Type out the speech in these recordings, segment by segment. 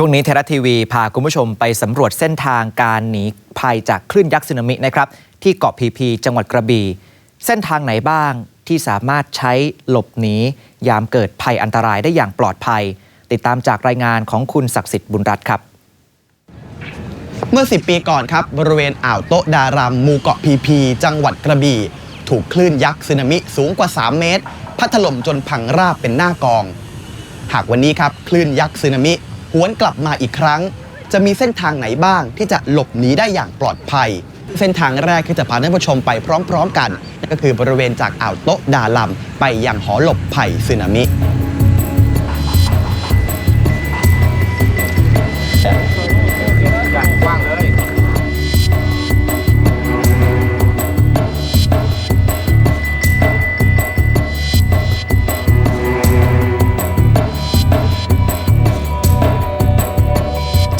ช่วงนี้ไทยรัฐทีวีพาคุณผู้ชมไปสำรวจเส้นทางการหนีภัยจากคลื่นยักษ์สึนามินะครับที่เกาะพีพีจังหวัดกระบี่เส้นทางไหนบ้างที่สามารถใช้หลบหนียามเกิดภัยอันตรายได้อย่างปลอดภัย ติดตามจากรายงานของคุณศักดิ์สิทธิ์บุญรัตน์ครับ เมื่อ 10 ปีก่อนครับ บริเวณอ่าวโตะดารัมหมู่เกาะพีพีจังหวัดกระบี่ ถูกคลื่นยักษ์สึนามิสูงกว่า 3 เมตร พัดถล่มจนพังราบเป็นหน้ากอง หากวันนี้ครับคลื่นยักษ์สึนามิ หวนกลับมาอีกครั้ง จะมีเส้นทางไหนบ้างที่จะหลบหนีได้อย่างปลอดภัย เส้นทางแรกที่จะพาท่านผู้ชมไปพร้อม ๆ กันนั่นก็คือบริเวณจากอ่าวโต๊ะดาลัมไปยังหอหลบภัยสึนามิ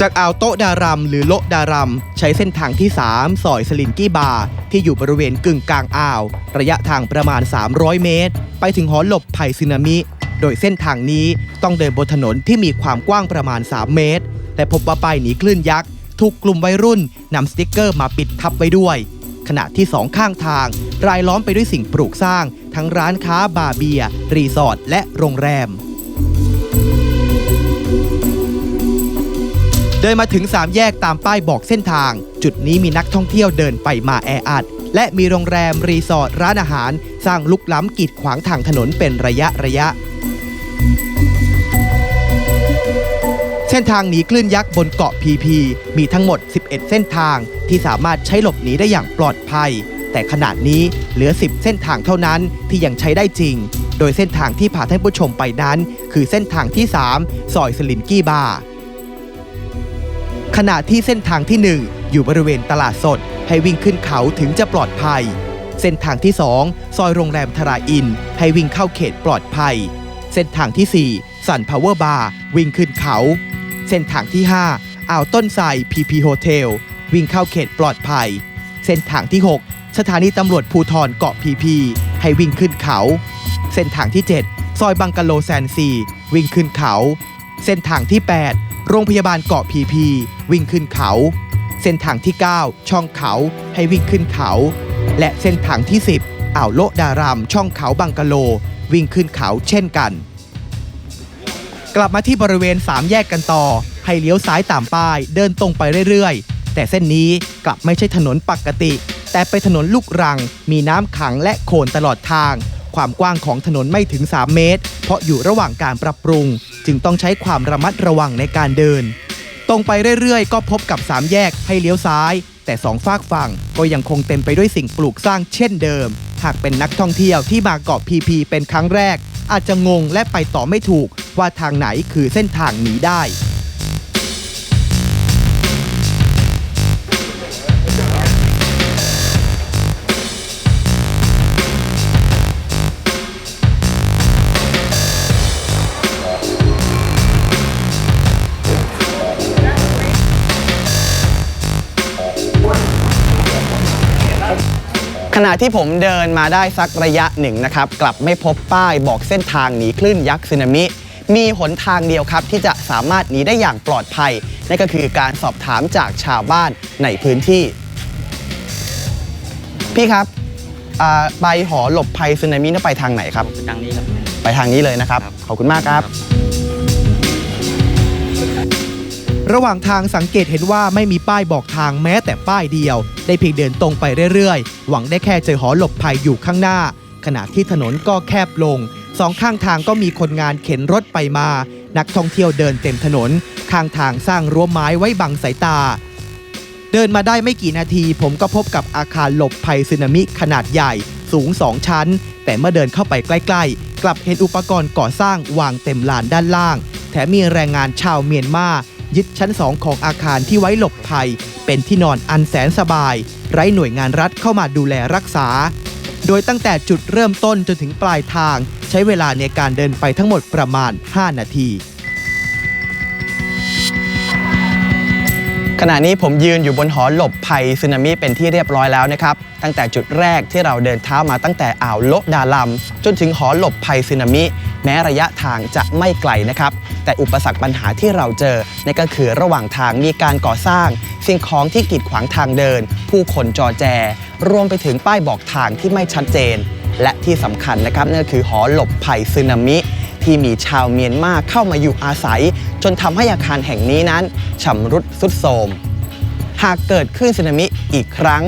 จากอ่าวโตะดารัมหรือโลดารัม ใช้เส้นทางที่ 3 ซอยสลินกี้บาร์ที่อยู่บริเวณกึ่งกลางอ่าว ระยะทางประมาณ 300 เมตร ไปถึงหอหลบภัยสึนามิ โดยเส้นทางนี้ต้องเดินบนถนนที่มีความกว้างประมาณ 3 เมตร แต่พบว่าป้ายหนีคลื่นยักษ์ถูกกลุ่มวัยรุ่นนำสติกเกอร์มาปิดทับไว้ด้วย ขณะที่สองข้างทาง รายล้อมไปด้วยสิ่งปลูกสร้าง ทั้งร้านค้าบาร์เบียร์รีสอร์ทและโรงแรม เดินมาถึง 3 แยกตามป้ายบอกเส้นทาง จุดนี้มีนักท่องเที่ยวเดินไปมาแออัด และมีโรงแรมรีสอร์ทร้านอาหาร สร้างลุกล้ำกีดขวางทางถนนเป็นระยะระยะ เส้นทางหนีคลื่นยักษ์บนเกาะพีพี มีทั้งหมด 11 เส้นทาง ที่สามารถใช้หลบหนีได้อย่างปลอดภัย แต่ขณะนี้เหลือ 10 เส้นทางเท่านั้นที่ยังใช้ได้จริง โดยเส้นทางที่พาท่านผู้ชมไปนั้น คือเส้นทางที่ 3 ซอยสลินกี้บาร์ ขณะที่เส้นทางที่ 1 อยู่บริเวณตลาดสด ให้วิ่งขึ้นเขาถึงจะปลอดภัย เส้นทางที่ 2 ซอยโรงแรมทราอิน ให้วิ่งเข้าเขตปลอดภัย เส้นทางที่ 4 สันพาวเวอร์บาร์วิ่งขึ้นเขา เส้นทางที่ 5 อ่าวต้นไทรพีพีโฮเทลวิ่งเข้าเขตปลอดภัย เส้นทางที่ 6 สถานีตำรวจภูทรเกาะพีพีให้วิ่งขึ้นเขา เส้นทางที่ 7 ซอยบังกะโลแซนซี วิ่งขึ้นเขา เส้นทางที่ 8 โรงพยาบาลเกาะพีพี วิ่งขึ้นเขา เส้นทางที่ 9 ช่องเขาให้วิ่งขึ้นเขา และเส้นทางที่ 10 อ่าวโลดาราม ช่องเขาบังกะโล วิ่งขึ้นเขาเช่นกัน กลับมาที่บริเวณ 3 แยกกันต่อ ให้เลี้ยวซ้ายตามป้ายเดินตรงไปเรื่อยๆ แต่เส้นนี้กลับไม่ใช่ถนนปกติ แต่เป็นถนนลูกรัง มีน้ำขังและโคลนตลอดทาง ความกว้างของถนนไม่ถึง 3 เมตร เพราะอยู่ระหว่างการปรับปรุง จึงต้องใช้ความระมัดระวังในการเดิน ตรงไปเรื่อยๆ ก็พบกับ 3 แยกให้เลี้ยวซ้าย แต่สองฝากฝั่งก็ยังคงเต็มไปด้วยสิ่งปลูกสร้างเช่นเดิม หากเป็นนักท่องเที่ยวที่มาเกาะพีพีเป็นครั้งแรก อาจจะงงและไปต่อไม่ถูกว่าทางไหนคือเส้นทางหนีได้ ขณะที่ผมเดินมาได้สักระยะหนึ่งนะครับ กลับไม่พบป้ายบอกเส้นทางหนีคลื่นยักษ์สึนามิ มีหนทางเดียวครับที่จะสามารถหนีได้อย่างปลอดภัย นั่นก็คือการสอบถามจากชาวบ้านในพื้นที่ พี่ครับอ่าไปหอหลบภัยสึนามินี่ไปทางไหนครับ ทางนี้ครับ ไปทางนี้เลยนะครับ ครับ ขอบคุณมากครับ ระหว่างทางสังเกตเห็นว่าไม่มีป้ายบอกทางแม้แต่ป้ายเดียว ได้เพียงเดินตรงไปเรื่อยๆ หวังได้แค่เจอหอหลบภัยอยู่ข้างหน้า ขณะที่ถนนก็แคบลงสองข้างทางก็มีคนงานเข็นรถไปมา นักท่องเที่ยวเดินเต็มถนน ข้างทางสร้างรั้วไม้ไว้บังสายตา เดินมาได้ไม่กี่นาที ผมก็พบกับอาคารหลบภัยสึนามิขนาดใหญ่สูง2ชั้น แต่เมื่อเดินเข้าไปใกล้ๆ กลับเห็นอุปกรณ์ก่อสร้างวางเต็มลานด้านล่าง แถมมีแรงงานชาวเมียนมา ยึดชั้น 2 ของอาคารที่ไว้หลบภัย เป็นที่นอนอันแสนสบาย ไร้หน่วยงานรัฐเข้ามาดูแลรักษา โดยตั้งแต่จุดเริ่มต้นจนถึงปลายทาง ใช้เวลาในการเดินไปทั้งหมดประมาณ 5 นาที ขณะนี้ผมยืนอยู่บนหอหลบภัยสึนามิเป็นที่เรียบร้อยแล้วนะครับ ตั้งแต่จุดแรกที่เราเดินเท้ามาตั้งแต่อ่าวโลดาลัมจนถึงหอหลบภัยสึนามิแม้ระยะทางจะไม่ไกลนะครับ แต่อุปสรรคปัญหาที่เราเจอนั่นก็คือระหว่างทางมีการก่อสร้าง สิ่งของที่กีดขวางทางเดิน ผู้คนจอแจ รวมไปถึงป้ายบอกทางที่ไม่ชัดเจน และที่สำคัญนะครับนั่นก็คือหอหลบภัยสึนามิที่มีชาวเมียนมาเข้ามาอยู่อาศัย จนทำให้อาคารแห่งนี้นั้นชำรุดทรุดโทรมหากเกิดขึ้นสึนามิอีกครั้ง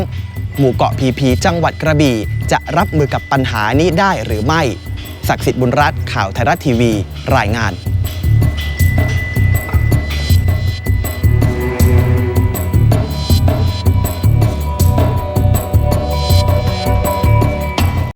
หมู่เกาะพีพีจังหวัดกระบี่ จะรับมือกับปัญหานี้ได้หรือไม่ ศักดิ์สิทธิ์บุญรัตข่าวไทยรัฐทีวี รายงาน